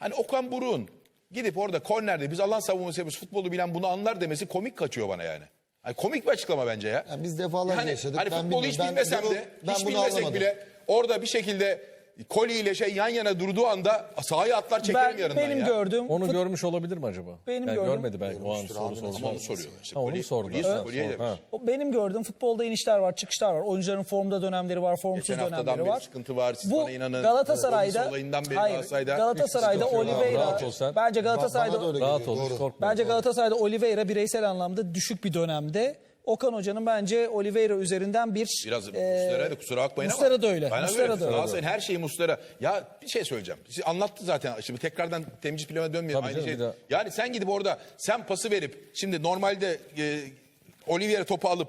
Hani Okan Buruk'un gidip orada kornerde biz alan savunması yapıyoruz futbolu bilen bunu anlar demesi komik kaçıyor bana yani. Hani komik bir açıklama bence ya. Yani biz defalarca hani, yaşadık. Hani Ben futbolu hiç bilmiyorum. Ben bilmesem bunu- de ben hiç bilmesek anlamadım. bile orada bir şekilde Koli ile şey yan yana durduğu anda sahaya atlar çekerim Ben, yarından benim ya. gördüğüm Onu fut- görmüş olabilir mi acaba? Benim yani gördüğüm- görmedi belki o an soru sordu. Ama onu soruyor. İşte Ha, onu sordu. Ha, Koli'ye ha. O benim gördüğüm futbolda inişler var, çıkışlar var. Oyuncuların formda dönemleri var, formsuz Geçen haftadan dönemleri beri var. sıkıntı var. Siz Bu bana inanın. Galatasaray'da olayından beri hayır, Galatasaray'da Galatasaray'da. Oliveira Rahat ol sen. bence Galatasaray'da Rahat ol, bence Galatasaray'da Oliveira bireysel anlamda düşük bir dönemde. Okan Hoca'nın bence Oliveira üzerinden bir Biraz e, Muslera da kusura bakmayın Muslera ama. da öyle. Muslera öyle. da öyle. Galatasaray'ın her şeyi Muslera. Ya bir şey söyleyeceğim. Siz anlattı zaten. Şimdi tekrardan temizlik planına dönmeyelim. Tabii Aynı canım, şey. Yani sen gidip orada sen pası verip şimdi normalde e, Oliveira topu alıp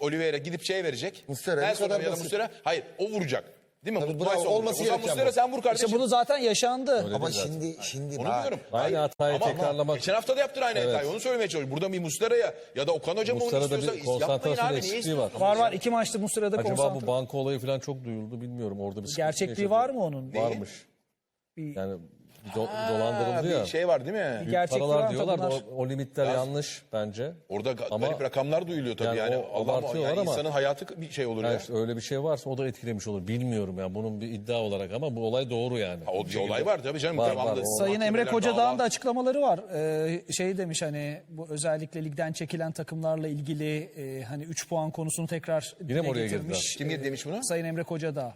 Oliveira gidip şey verecek. Muslera, En bu sonra kadar ya da. Muslera hayır o vuracak. Değil mi? Tabii, Bu bravo, olması gereken Muslera bu. sen vur kardeşim. İşte bunu zaten yaşandı. Ama şimdi şimdi Onu bak, diyorum. Aynı hatayı Ama- ama tekrarlamak- Geçen hafta da yaptın aynı hatayı. Onu söylemeye çalışıyorum. Burada bir Muslera'ya ya da Okan Hoca mı onu Muslera'da bir istiyorsa yapmayın konsantrasyon abi. Niye eksikliği var. istiyorsunuz? Var var iki maçta Muslera'da Acaba konsantre. bu banko olayı falan çok duyuldu bilmiyorum. Orada bir sıkıntı Gerçekliği yaşadı. var mı onun? Varmış. Bir- Yani do- Ha, dolandırıldı bir ya. şey var değil mi? Bir gerçekliği Paralar diyorlar da o, o limitler yanlış bence. Orada ga- Ama- garip rakamlar duyuluyor tabii yani. Yani yani o abartıyorlar yani ama- insanın hayatı bir şey olur Yani ya. işte öyle bir şey varsa o da etkilemiş olur. Bilmiyorum ya bunun bir iddia olarak ama bu olay doğru yani. Ha, o Bir bir şekilde- olay var tabii canım. Var, var, o- Sayın Emre Kocadağ'ın da açıklamaları var. Ee, şey demiş hani bu özellikle ligden çekilen takımlarla ilgili e, hani 3 puan konusunu tekrar Yine mi dile oraya getirmiş. Kim demiş bunu? Sayın Emre Kocadağ.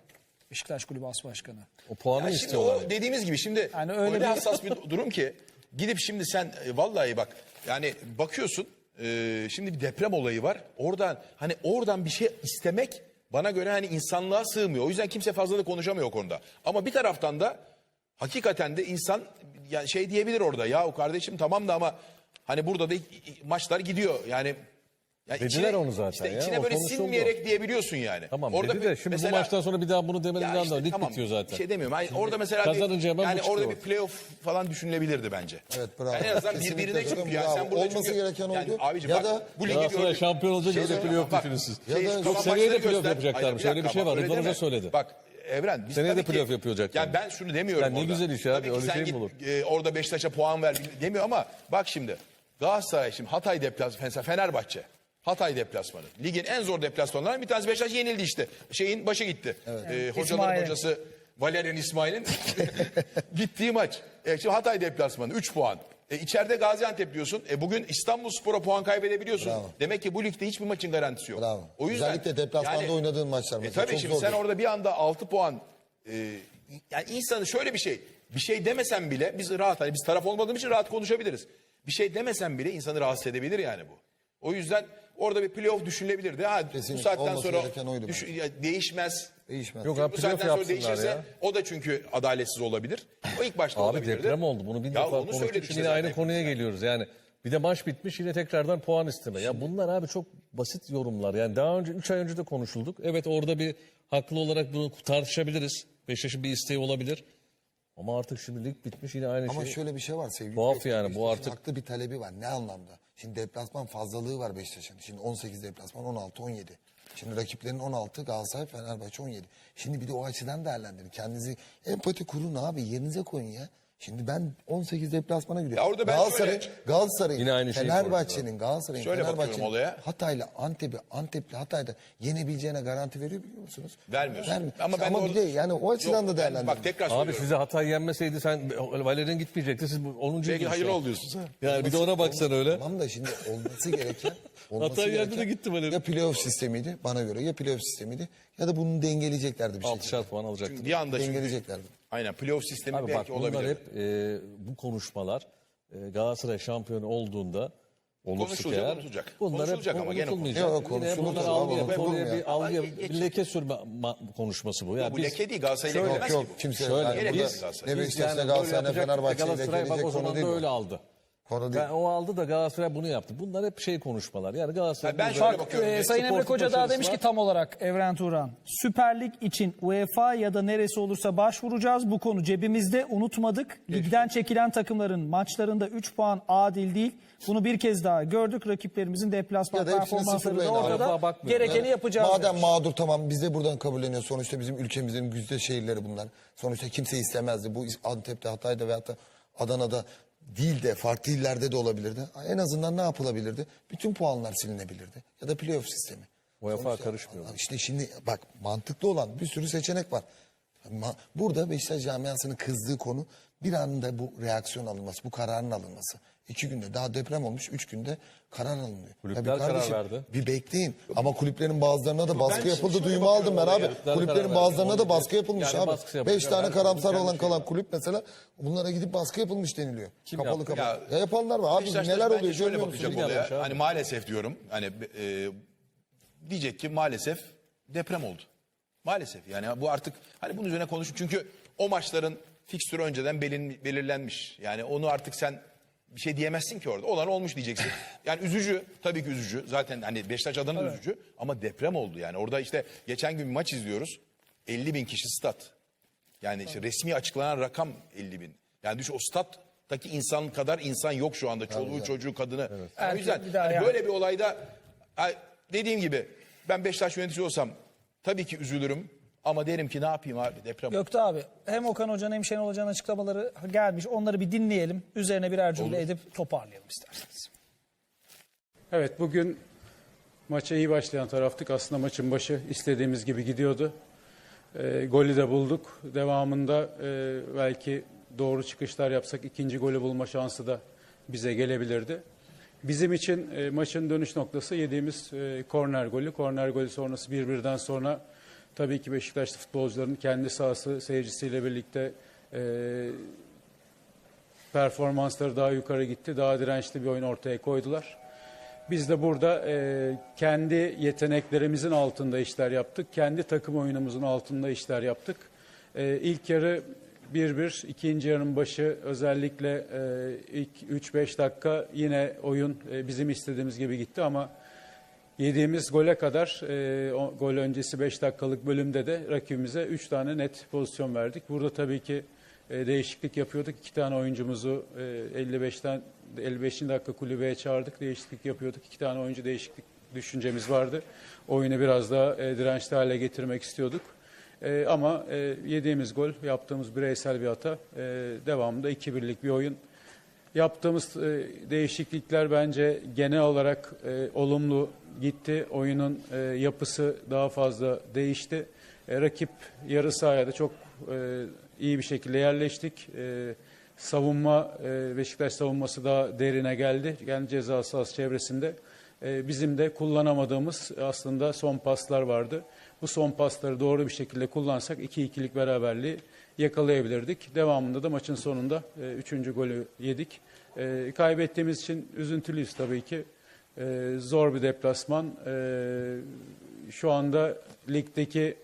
Beşiktaş Kulübü As Başkanı. O puanı mı Ya şimdi istiyorlar? o dediğimiz gibi şimdi Yani öyle öyle, bir- hassas bir durum ki gidip şimdi sen e, vallahi bak yani bakıyorsun e, şimdi bir deprem olayı var. Oradan hani oradan bir şey istemek bana göre hani insanlığa sığmıyor. O yüzden kimse fazla da konuşamıyor o konuda. Ama bir taraftan da hakikaten de insan yani şey diyebilir orada. Ya o kardeşim tamam da ama hani burada da maçlar gidiyor. Yani yani Dediler onu zaten işte ya, içine o böyle konuşuldu. sinmeyerek diyebiliyorsun yani. Tamam Orada dedi de bir- şimdi mesela- bu maçtan sonra bir daha bunu demediğinden ya işte sonra lig tamam, bitiyor zaten. Bir şey demiyorum. Hayır, orada mesela kazanınca bir, yani orada bir playoff falan düşünülebilirdi bence. Evet, bravo. Yani en azından Kesinlikle birbirine çünkü yani bravo. sen burada Olması çünkü, gereken yani oydu. abicim Ya bak da- bu ligi gördük. şampiyon olacak, Şey de playoff bak, düşünürsünüz. şey, Ya da- Yok, seneye de playoff yapacaklarmış. Öyle bir şey var. Rıdvan Hoca söyledi. Bak Evren biz Seneye de playoff yapacaklar. Yani ben şunu demiyorum Ya ne güzel iş abi, öyle şey mi olur? e, orada Beşiktaş'a puan ver demiyor ama bak şimdi Galatasaray şimdi Hatay deplasmanı Fenerbahçe. Hatay deplasmanı. Ligin en zor deplasmanlarından bir tanesi Beşiktaş yenildi işte. Şeyin başı gitti. Ee, hocaların İsmail. hocası Valerian İsmail'in gittiği maç. E, şimdi Hatay deplasmanı 3 puan. E, içeride Gaziantep diyorsun. E, bugün İstanbul Spor'a puan kaybedebiliyorsun. Bravo. Demek ki bu ligde hiçbir maçın garantisi yok. Bravo. O yüzden Özellikle deplasmanda oynadığın maçlar E, tabii çok şimdi zor sen değil. orada bir anda 6 puan e, yani insanı şöyle bir şey bir şey demesen bile biz rahat hani biz taraf olmadığımız için rahat konuşabiliriz. Bir şey demesen bile insanı rahatsız edebilir yani bu. O yüzden orada bir playoff düşünülebilirdi. Ha, bu Kesinlikle. saatten Olması sonra gereken oydu düş- bence. ya değişmez. Değişmez. Yok Çünkü abi bu playoff saatten sonra yapsınlar değişirse ya. o da çünkü adaletsiz olabilir. O ilk başta Abi olabilirdi. deprem oldu. Bunu bin Ya defa onu konuştuk. söyledik Şimdi işte aynı zaten. konuya geliyoruz. Yani bir de maç bitmiş yine tekrardan puan isteme. Ya bunlar abi çok basit yorumlar. Yani daha önce 3 ay önce de konuşulduk. Evet orada bir haklı olarak bunu tartışabiliriz. Beşiktaş'ın bir isteği olabilir. Ama artık şimdi lig bitmiş yine aynı Ama şey. şöyle bir şey var sevgili. Tuhaf Beşiktaş, yani, bu Beşiktaş'ın artık- Haklı bir talebi var. Ne anlamda? Şimdi deplasman fazlalığı var Beşiktaş'ın. Şimdi 18 deplasman 16 17. Şimdi rakiplerin 16 Galatasaray Fenerbahçe 17. Şimdi bir de o açıdan değerlendirin. Kendinizi empati kurun abi yerinize koyun ya. Şimdi ben 18 deplasmana gidiyorum. Ya orada ben Galatasaray, şöyle- Galatasaray'ın, Yine aynı şeyi Fenerbahçe'nin, Galatasaray'ın, Şöyle bakıyorum Fenerbahçe'nin olaya. Hatay'la Antep'i, Antep'le Hatay'da yenebileceğine garanti veriyor biliyor musunuz? Vermiyorsun. Vermiyor. Ama ben Ama de bir de orada- yani o açıdan Yok, da ben- değerlendirin. Bak tekrar Abi söylüyorum. size Hatay yenmeseydi sen Valerian gitmeyecekti. Siz bu 10. Belki hayırlı ol diyorsun sen. Yani bir de ona baksan öyle. Tamam da şimdi olması gereken olması Hatay yerde gereken de gitti böyle. Ya playoff sistemiydi bana göre ya playoff sistemiydi ya da bunu dengeleyeceklerdi bir şekilde. 6'şar puan alacaktı. Bir anda şimdi Dengeleyeceklerdi. Aynen playoff sistemi Abi belki bak bunlar olabilir. hep e, bu konuşmalar e, Galatasaray şampiyonu olduğunda olursa Konuşulacak, eğer unutulacak. bunlar hep Konuşulacak ama gene unutulmayacak. Yok, Yine konuşulur bunlar algı, ya? bir algı, Ama bir leke sürme ma- konuşması bu. Yani Bu biz- leke değil Galatasaray'la yok, ki bu. kimse Şöyle, yani burada biz ne Biz Beşiktaş'la yani ne böyle yapacak- Fenerbahçe'yle Galatasaray bak o gelecek zaman konu da değil bu. öyle aldı. Konu değil. Yani o aldı da Galatasaray bunu yaptı. Bunlar hep şey konuşmalar. Yani Galatasaray Ben burada- şöyle Bak bakıyorum. e, Sayın Emre Koca daha başarısı demiş var. ki tam olarak Evren Turan. Süper Lig için UEFA ya da neresi olursa başvuracağız. Bu konu cebimizde unutmadık. Ligden çekilen takımların maçlarında 3 puan adil değil. Bunu bir kez daha gördük. Rakiplerimizin deplasman da performansları da ortada. Bakmıyor. Gerekeni yapacağız. Madem demiş. mağdur tamam biz de buradan kabulleniyor. Sonuçta bizim ülkemizin güzide şehirleri bunlar. Sonuçta kimse istemezdi. Bu Antep'te, Hatay'da veyahut da Adana'da değil de farklı illerde de olabilirdi. En azından ne yapılabilirdi? Bütün puanlar silinebilirdi. Ya da playoff sistemi. UEFA Sonuçta- karışmıyor. İşte şimdi bak mantıklı olan bir sürü seçenek var. Ma- Burada Beşiktaş camiasının kızdığı konu bir anda bu reaksiyon alınması, bu kararın alınması. İki günde daha deprem olmuş, üç günde karar alınıyor. Kulüpler Ya bir karar kardeşim, verdi. Bir bekleyin. Ama kulüplerin bazılarına da baskı ben yapıldı. şöyle Duyumu aldım ben abi. Kulüpler Kulüplerin bazılarına da baskı yapılmış Yani abi. Beş tane karamsar olan kalan kulüp mesela bunlara gidip baskı yapılmış deniliyor. Kim kapalı yaptı? kapalı. Ya- Ya, yapanlar var. Abi neler oluyor şöyle görmüyor musun? bakacak olaya. Hani maalesef diyorum. Hani e, diyecek ki maalesef deprem oldu. Maalesef yani bu artık hani bunun üzerine konuşun. Çünkü o maçların fikstürü önceden belin, belirlenmiş. Yani onu artık sen bir şey diyemezsin ki orada. Olan olmuş diyeceksin. Yani üzücü tabii ki üzücü. Zaten hani Beşiktaş adına da üzücü. Ama deprem oldu yani. Orada işte geçen gün bir maç izliyoruz. 50 bin kişi stat. Yani işte resmi açıklanan rakam 50 bin. Yani düşün o stat'taki insan kadar insan yok şu anda. Çoluğu çocuğu kadını. Yani o yüzden bir hani yani. böyle bir olayda ay, dediğim gibi ben Beşiktaş yöneticisi olsam tabii ki üzülürüm. Ama derim ki ne yapayım abi deprem. Gökte abi hem Okan Hoca'nın hem Şenol Hoca'nın açıklamaları gelmiş. Onları bir dinleyelim. Üzerine birer cümle edip toparlayalım isterseniz. Evet bugün maça iyi başlayan taraftık. Aslında maçın başı istediğimiz gibi gidiyordu. E, golü de bulduk. Devamında e, belki doğru çıkışlar yapsak ikinci golü bulma şansı da bize gelebilirdi. Bizim için e, maçın dönüş noktası yediğimiz e, korner golü. Korner golü sonrası bir birden sonra tabii ki Beşiktaşlı futbolcuların kendi sahası seyircisiyle birlikte e, performansları daha yukarı gitti. Daha dirençli bir oyun ortaya koydular. Biz de burada e, kendi yeteneklerimizin altında işler yaptık. Kendi takım oyunumuzun altında işler yaptık. E, ilk yarı 1-1, ikinci yarının başı özellikle e, ilk 3-5 dakika yine oyun e, bizim istediğimiz gibi gitti ama Yediğimiz gole kadar, e, o gol öncesi 5 dakikalık bölümde de rakibimize 3 tane net pozisyon verdik. Burada tabii ki e, değişiklik yapıyorduk. İki tane oyuncumuzu e, 55'ten 55. dakika kulübeye çağırdık. Değişiklik yapıyorduk. İki tane oyuncu değişiklik düşüncemiz vardı. Oyunu biraz daha e, dirençli hale getirmek istiyorduk. E, ama e, yediğimiz gol, yaptığımız bireysel bir hata, e, devamında 2-1'lik bir oyun. Yaptığımız e, değişiklikler bence genel olarak e, olumlu gitti. Oyunun e, yapısı daha fazla değişti. Rakip yarı sahaya da çok iyi bir şekilde yerleştik. Savunma, Beşiktaş savunması daha derine geldi. Yani ceza sahası çevresinde. Bizim de kullanamadığımız aslında son paslar vardı. Bu son pasları doğru bir şekilde kullansak 2-2'lik beraberliği yakalayabilirdik. Devamında da maçın sonunda e, üçüncü golü yedik. E, kaybettiğimiz için üzüntülüyüz tabii ki. E, zor bir deplasman. E, şu anda ligdeki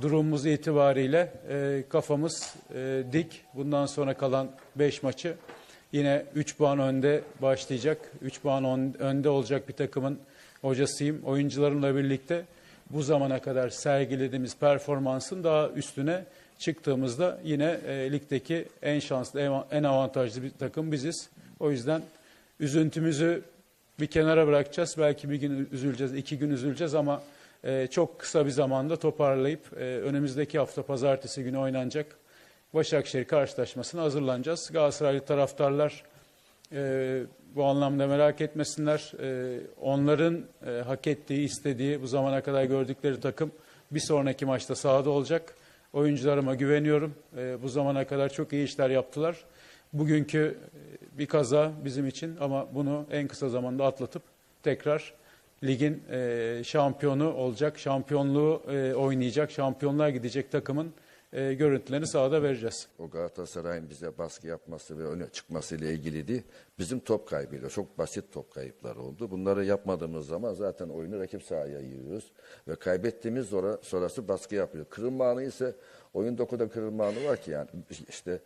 durumumuz itibariyle e, kafamız e, dik. Bundan sonra kalan 5 maçı yine 3 puan önde başlayacak. 3 puan on- önde olacak bir takımın hocasıyım. Oyuncularımla birlikte bu zamana kadar sergilediğimiz performansın daha üstüne çıktığımızda yine e, ligdeki en şanslı, en- avantajlı bir takım biziz. O yüzden üzüntümüzü bir kenara bırakacağız. Belki bir gün üzüleceğiz, iki gün üzüleceğiz ama e, çok kısa bir zamanda toparlayıp e, önümüzdeki hafta pazartesi günü oynanacak Başakşehir karşılaşmasına hazırlanacağız. Galatasaraylı taraftarlar e, bu anlamda merak etmesinler. E, onların e, hak ettiği, istediği, bu zamana kadar gördükleri takım bir sonraki maçta sahada olacak. Oyuncularıma güveniyorum. E, bu zamana kadar çok iyi işler yaptılar. Bugünkü e, bir kaza bizim için ama bunu en kısa zamanda atlatıp tekrar ligin e, şampiyonu olacak, şampiyonluğu e, oynayacak, şampiyonluğa gidecek takımın e, görüntülerini sahada vereceğiz. O Galatasaray'ın bize baskı yapması ve öne çıkmasıyla ilgiliydi. Bizim top kaybıyla çok basit top kayıpları oldu. Bunları yapmadığımız zaman zaten oyunu rakip sahaya yığıyoruz. Ve kaybettiğimiz sonra, sonrası baskı yapıyor. Kırılma anı ise oyunda o kadar kırılma anı var ki yani işte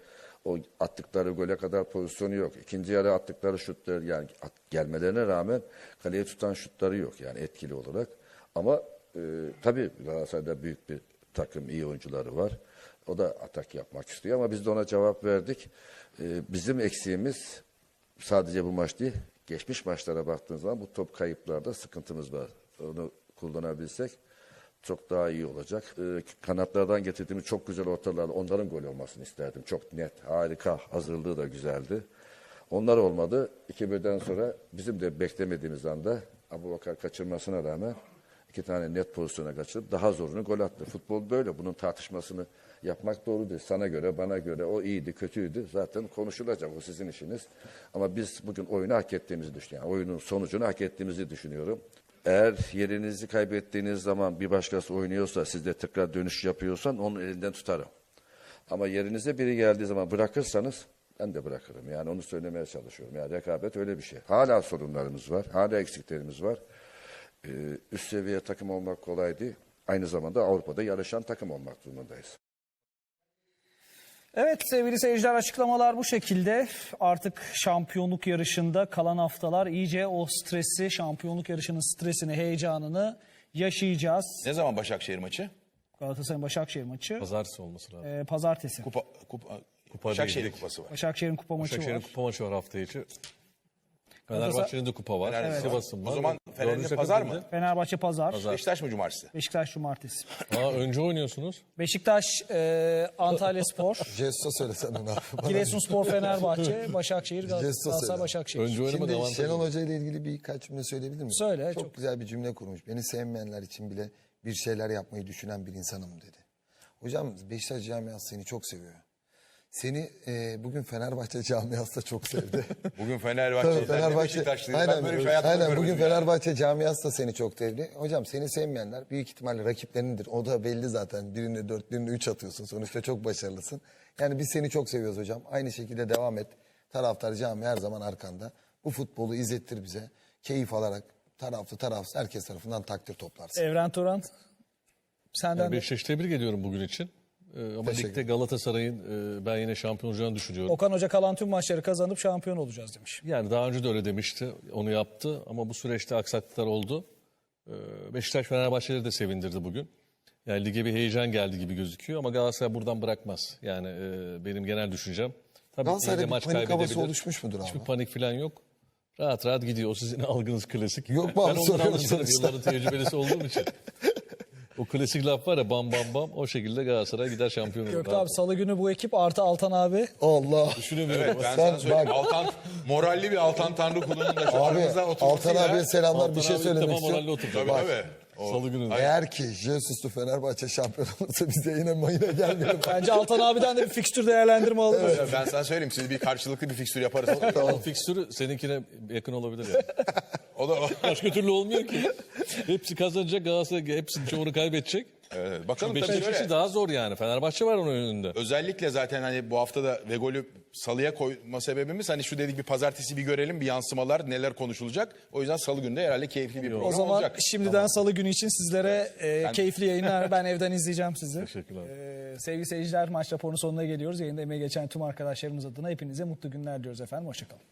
o attıkları gole kadar pozisyonu yok. İkinci yarı attıkları şutlar yani at- gelmelerine rağmen kaleye tutan şutları yok yani etkili olarak. Ama e, tabii Galatasaray'da büyük bir takım, iyi oyuncuları var. O da atak yapmak istiyor ama biz de ona cevap verdik. E, bizim eksiğimiz sadece bu maç değil, geçmiş maçlara baktığınız zaman bu top kayıplarda sıkıntımız var. Onu kullanabilsek çok daha iyi olacak. Ee, kanatlardan getirdiğimiz çok güzel ortalarla onların gol olmasını isterdim. Çok net, harika, hazırlığı da güzeldi. Onlar olmadı. 2-1'den sonra bizim de beklemediğimiz anda Abu Bakar kaçırmasına rağmen iki tane net pozisyona kaçırıp daha zorunu gol attı. Futbol böyle. Bunun tartışmasını yapmak doğru değil. Sana göre, bana göre o iyiydi, kötüydü. Zaten konuşulacak. O sizin işiniz. Ama biz bugün oyunu hak ettiğimizi düşünüyorum. Yani oyunun sonucunu hak ettiğimizi düşünüyorum. Eğer yerinizi kaybettiğiniz zaman bir başkası oynuyorsa, siz de tekrar dönüş yapıyorsan onun elinden tutarım. Ama yerinize biri geldiği zaman bırakırsanız ben de bırakırım. Yani onu söylemeye çalışıyorum. Yani rekabet öyle bir şey. Hala sorunlarımız var. Hala eksiklerimiz var. Ee, üst seviye takım olmak kolay değil. Aynı zamanda Avrupa'da yarışan takım olmak durumundayız. Evet sevgili seyirciler açıklamalar bu şekilde. Artık şampiyonluk yarışında kalan haftalar iyice o stresi, şampiyonluk yarışının stresini, heyecanını yaşayacağız. Ne zaman Başakşehir maçı? Galatasaray Başakşehir maçı Pazartesi olması lazım. e, pazartesi. Kupa, kupa, Kupa Başakşehir değil. kupası var. Başakşehir'in kupa maçı Başakşehir'in var. kupa maçı var hafta içi. Fenerbahçe'nin de kupa var. Fenerbahçe var. Sivas'ın var. O zaman Fener'in Dördüncü pazar mı? Fenerbahçe pazar, Beşiktaş mı cumartesi? Beşiktaş cumartesi. Aa, önce oynuyorsunuz. Beşiktaş e, Antalya Spor, Gesto söylesen onu abi. Bana- Giresunspor Fenerbahçe, Başakşehir Galatasaray. Başakşehir. Önce oynamadı Şimdi. Şenol Hoca ile ilgili birkaç cümle söyleyebilir miyim? Söyle, Çok, çok. güzel bir cümle kurmuş. Beni sevmeyenler için bile bir şeyler yapmayı düşünen bir insanım dedi. Hocam Beşiktaş camiası seni çok seviyor. Seni e, bugün Fenerbahçe camiası da çok sevdi. Bugün Fenerbahçe, Tabii Fenerbahçe. Aynen, Ben böyle bir şey aynen bugün görmedim ya. Fenerbahçe camiası da seni çok sevdi. Hocam seni sevmeyenler büyük ihtimalle rakiplerindir. O da belli zaten. Birine dört, birine üç atıyorsun. Sonuçta çok başarılısın. Yani biz seni çok seviyoruz hocam. Aynı şekilde devam et. Taraftar cami her zaman arkanda. Bu futbolu izlettir bize. Keyif alarak taraflı tarafsız herkes tarafından takdir toplarsın. Evren Turan senden Yani Beşiktaş'ı tebrik ediyorum bugün için. Ee, ama Teşekkür ligde Galatasaray'ın e, ben yine şampiyon olacağını düşünüyorum. Okan Hoca kalan tüm maçları kazanıp şampiyon olacağız demiş. Yani daha önce de öyle demişti. Onu yaptı ama bu süreçte aksaklıklar oldu. Ee, Beşiktaş Fenerbahçeleri de sevindirdi bugün. Yani lige bir heyecan geldi gibi gözüküyor ama Galatasaray buradan bırakmaz. Yani e, benim genel düşüncem. Tabii Galatasaray'da bir panik havası oluşmuş mudur Hiçbir abi? panik falan yok. Rahat rahat gidiyor. O sizin algınız klasik. Yok? Ben ondan Soruyorum sonuçta. Yılların tecrübelisi olduğum için. O klasik laf var ya bam bam bam. O şekilde Galatasaray gider şampiyon olur. Gökte abi salı günü bu ekip artı Altan abi. Allah. Düşünemiyorum. Evet ben Sen sana söyleyeyim. bak- Altan, moralli bir Altan Tanrı kulunun da şu Abi aramızda oturması Altan ya. abiye selamlar Altan bir şey söylemek istiyorum. oturdu. Tabii Bak, tabii. O- Salı günü. Eğer ki Jesus'lu Fenerbahçe şampiyon olursa bize yine mayına gelmeyelim. Bence Altan abiden de bir fikstür değerlendirme alırız. Ben sana söyleyeyim siz bir karşılıklı bir fikstür yaparız. Tamam. Fikstürü seninkine yakın olabilir yani. o da. Başka türlü olmuyor ki. Hepsi kazanacak Galatasaray hepsinin çoğunu kaybedecek. Evet, bakalım tabii Beşiktaş şöyle. işi daha zor yani. Fenerbahçe var onun önünde. Özellikle zaten hani bu hafta da ve golü salıya koyma sebebimiz hani şu dedik bir pazartesi bir görelim bir yansımalar neler konuşulacak. O yüzden salı günü de herhalde keyifli bir program O zaman olacak. şimdiden salı günü için sizlere e, keyifli yayınlar. Ben evden izleyeceğim sizi. Teşekkürler. E, sevgili seyirciler maç raporunun sonuna geliyoruz. Yayında emeği geçen tüm arkadaşlarımız adına hepinize mutlu günler diliyoruz efendim. Hoşçakalın.